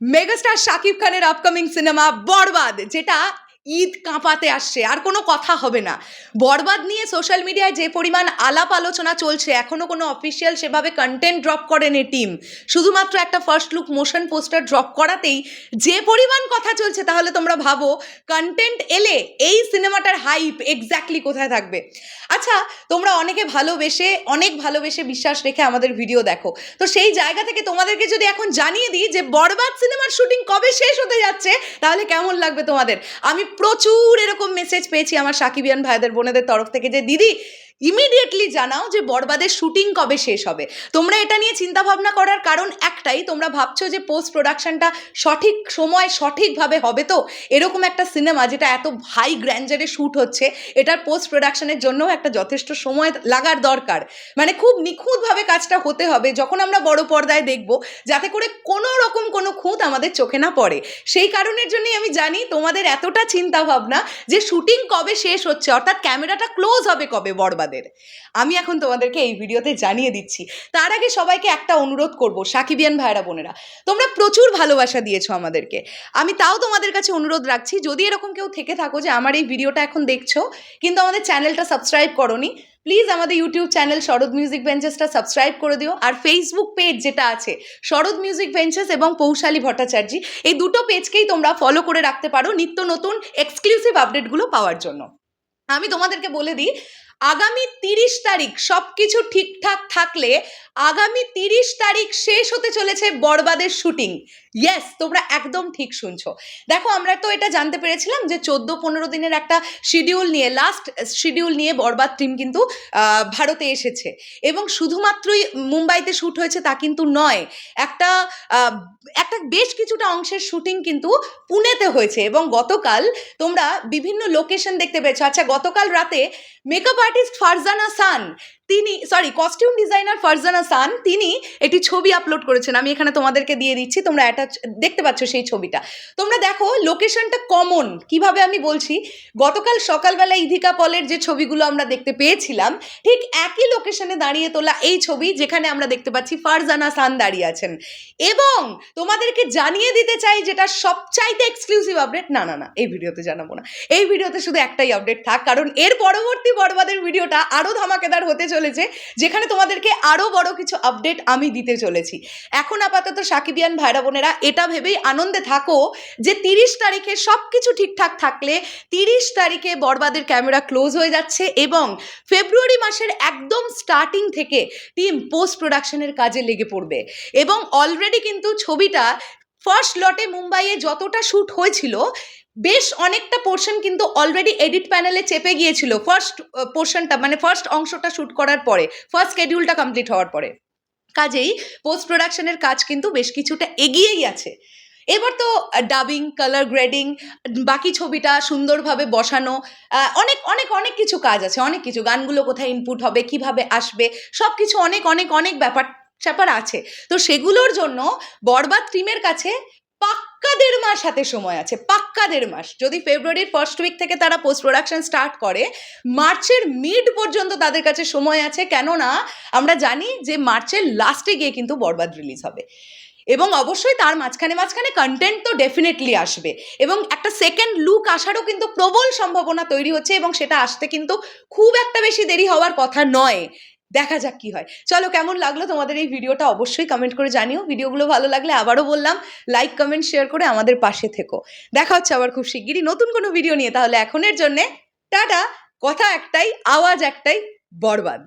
Megastar Shakib খানের upcoming cinema বরবাদ যেটা ঈদ কাঁপাতে আসছে, আর কোনো কথা হবে না। বরবাদ নিয়ে সোশ্যাল মিডিয়ায় যে পরিমাণ আলাপ আলোচনা চলছে এখনও কোনো অফিসিয়াল সেভাবে কন্টেন্ট ড্রপ করেনি টিম শুধুমাত্র একটা first look motion poster drop করাতেই যে পরিমাণ কথা চলছে, তাহলে তোমরা ভাবো কন্টেন্ট এলে এই সিনেমাটার হাইপ এক্স্যাক্টলি কোথায় থাকবে। আচ্ছা তোমরা অনেকে ভালোবেসে, অনেক ভালোবেসে বিশ্বাস রেখে আমাদের ভিডিও দেখো। তো সেই জায়গা থেকে তোমাদেরকে যদি এখন জানিয়ে দিই যে বরবাদ সিনেমার শুটিং কবে শেষ হতে যাচ্ছে, তাহলে কেমন লাগবে তোমাদের? আমি প্রচুর এরকম মেসেজ পেয়েছি আমার সাকিবিয়ান ভাইদের বোনেদের তরফ থেকে যে দিদি ইমিডিয়েটলি জানাও যে বরবাদের শুটিং কবে শেষ হবে। তোমরা এটা নিয়ে চিন্তা ভাবনা করার কারণ একটাই, তোমরা ভাবছ যে পোস্ট প্রোডাকশনটা সঠিক সময় সঠিকভাবে হবে তো? এরকম একটা সিনেমা যেটা এত হাই গ্র্যান্ডারে শ্যুট হচ্ছে, এটার পোস্ট প্রোডাকশনের জন্য একটা যথেষ্ট সময় লাগার দরকার। মানে খুব নিখুঁতভাবে কাজটা হতে হবে, যখন আমরা বড় পর্দায় দেখব, যাতে করে কোনো রকম কোনো খুঁত আমাদের চোখে না পড়ে। সেই কারণের জন্যই আমি জানি তোমাদের এতটা চিন্তা ভাবনা যে শুটিং কবে শেষ হচ্ছে, অর্থাৎ ক্যামেরাটা ক্লোজ হবে কবে বরবাদের আমি এখন তোমাদেরকে এই ভিডিওতে জানিয়ে দিচ্ছি, তার আগে সবাইকে একটা অনুরোধ করব, সাকিবিয়ান ভাইরা বোনেরা, তোমরা প্রচুর ভালোবাসা দিয়েছ আমাদেরকে। আমি তাও তোমাদের কাছে অনুরোধ রাখছি, যদি এরকম কেউ থেকে থাকো যে আমার এই ভিডিওটা এখন দেখছ, কিন্তু আমাদের চ্যানেলটা সাবস্ক্রাইব করনি, প্লিজ আমাদের ইউটিউব চ্যানেল শরৎ মিউজিক বেঞ্চেসটা সাবস্ক্রাইব করে দিও, আর ফেসবুক পেজ যেটা আছে, শরৎ মিউজিক বেঞ্চেস এবং পৌশালী ভট্টাচার্য, এই দুটো পেজকেই তোমরা ফলো করে রাখতে পারো নিত্য নতুন এক্সক্লুসিভ আপডেটগুলো পাওয়ার জন্য। আমি তোমাদেরকে বলে দিই আগামী তিরিশ তারিখ সব কিছু ঠিকঠাক থাকলে আগামী তিরিশ তারিখ শেষ হতে চলেছে বরবাদের শুটিং। ইয়েস তোমরা একদম ঠিক শুনছো। দেখো, আমরা তো এটা জানতে পেরেছিলাম যে চোদ্দ পনেরো দিনের একটা শিডিউল নিয়ে লাস্ট শিডিউল নিয়ে বরবাদ টিম কিন্তু ভারতে এসেছে। এবং শুধুমাত্রই মুম্বাইতে শ্যুট হয়েছে তা কিন্তু নয়, একটা একটা বেশ কিছুটা অংশের শুটিং কিন্তু পুনেতে হয়েছে। এবং গতকাল তোমরা বিভিন্ন লোকেশন দেখতে পেয়েছ আচ্ছা গতকাল রাতে মেকআপ আর্টিস্ট ফারজানা সান, তিনি sorry costume designer Farzana San, তিনি একটি ছবি আপলোড করেছেন। আমি এখানে তোমাদেরকে দিয়ে দিচ্ছি, তোমরা অ্যাটাচ দেখতে পাচ্ছ সেই ছবিটা। তোমরা দেখো লোকেশনটা কমন কীভাবে আমি বলছি? গতকাল সকালবেলা ইধিকা পলের যে ছবিগুলো আমরা দেখতে পেয়েছিলাম, ঠিক একই লোকেশনে দাঁড়িয়ে তোলা এই ছবি, যেখানে আমরা দেখতে পাচ্ছি ফারজানা সান দাঁড়িয়ে আছেন। এবং তোমাদেরকে জানিয়ে দিতে চাই যেটা সবচাইতে এক্সক্লুসিভ আপডেট না না না, এই ভিডিওতে জানাব না। এই ভিডিওতে শুধু একটাই আপডেট থাক, কারণ এর পরবর্তী বরবাদের ভিডিওটা আরও ধামাকেদার হতে চলেছে, যেখানে তোমাদেরকে আরও বড় কিছু আপডেট আমি দিতে চলেছি। এখন আপাতত সাকিবিয়ান ভাইরা বোনেরা এটা ভেবেই আনন্দে থাকো যে তিরিশ তারিখে সব কিছু ঠিকঠাক থাকলে তিরিশ তারিখে বরবাদের ক্যামেরা ক্লোজ হয়ে যাচ্ছে এবং ফেব্রুয়ারি মাসের একদম স্টার্টিং থেকে টিম পোস্ট প্রোডাকশনের কাজে লেগে পড়বে। এবং অলরেডি কিন্তু ছবিটা ফার্স্ট লটে মুম্বাইয়ে যতটা শ্যুট হয়েছিল, বেশ অনেকটা পোর্শন কিন্তু অলরেডি এডিট প্যানেলে চেপে গিয়েছিল ফার্স্ট পোর্শনটা মানে ফার্স্ট অংশটা শ্যুট করার পরে, ফার্স্ট স্কেডিউলটা কমপ্লিট হওয়ার পরে। কাজেই পোস্ট প্রোডাকশনের কাজ কিন্তু বেশ কিছুটা এগিয়েই আছে। এবার তো ডাবিং কালার গ্রেডিং বাকি ছবিটা সুন্দরভাবে বসানো অনেক অনেক অনেক কিছু কাজ আছে, অনেক কিছু। গানগুলো কোথায় ইনপুট হবে, কীভাবে আসবে সব কিছু অনেক অনেক অনেক ব্যাপার স্যাপার আছে। তো সেগুলোর জন্য বরবাদ টিমের কাছে পাক্কা দেড় মাস হাতে সময় আছে পাক্কা দেড় মাস। যদি ফেব্রুয়ারির ফার্স্ট উইক থেকে তারা পোস্ট প্রোডাকশন স্টার্ট করে মার্চের মিড পর্যন্ত তাদের কাছে সময় আছে। কেননা, আমরা জানি যে মার্চের লাস্টে গিয়ে কিন্তু বরবাদ রিলিজ হবে। এবং অবশ্যই তার মাঝখানে মাঝখানে কন্টেন্ট তো ডেফিনেটলি আসবে। এবং একটা সেকেন্ড লুক আসারও কিন্তু প্রবল সম্ভাবনা তৈরি হচ্ছে এবং সেটা আসতে কিন্তু খুব একটা বেশি দেরি হওয়ার কথা নয়। দেখা যাক কি হয়। চলো, কেমন লাগল তোমাদের এই ভিডিওটা অবশ্যই কমেন্ট করে জানিও। ভিডিওগুলো ভালো লাগলে আবারও বললাম লাইক কমেন্ট শেয়ার করে আমাদের পাশে থেকো। দেখা হচ্ছে আবার খুব শিগগিরই নতুন কোনো ভিডিও নিয়ে। তাহলে এখনের জন্যে টাটা। কথা একটাই, আওয়াজ একটাই, বরবাদ।